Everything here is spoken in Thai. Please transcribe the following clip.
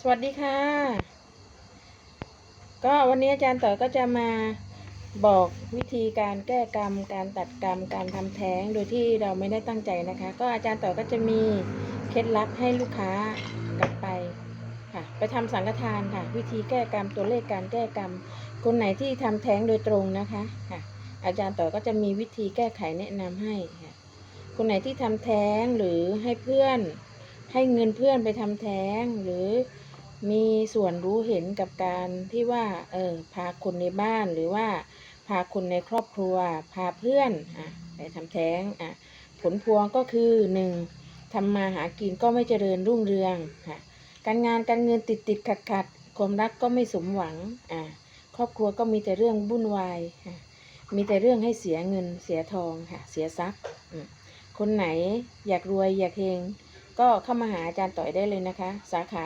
สวัสดีค่ะ ก็วันนี้อาจารย์ต่อก็จะมาบอกวิธีการแก้กรรม การตัดกรรม การทำแท้งโดยที่เราไม่ได้ตั้งใจนะคะ ก็อาจารย์ต่อก็จะมีเคล็ดลับให้ลูกค้ากลับไปค่ะ ไปทำสังฆทานค่ะ วิธีแก้กรรมตัวเลขการแก้กรรม คนไหนที่ทำแท้งโดยตรงนะคะค่ะ อาจารย์ต่อก็จะมีวิธีแก้ไขแนะนำให้ค่ะ คนไหนที่ทำแท้งหรือให้เพื่อนให้เงินเพื่อนไปทำแท้งหรือ มีส่วนรู้เห็นกับการที่ว่าเออพาคนในบ้านหรือว่าพาคนในครอบครัว พาเพื่อนอะไปทำแท้งอะผลพวงก็คือหนึ่งทำมาหากินก็ไม่เจริญรุ่งเรืองค่ะการงานการเงินติดติดขัดขัดความรักก็ไม่สมหวังอะครอบครัวก็มีแต่เรื่องวุ่นวายค่ะมีแต่เรื่องให้เสียเงินเสียทองค่ะเสียทรัพย์คนไหนอยากรวยอยากเฮงก็เข้ามาหาอาจารย์ต่อยได้เลยนะคะ สาขา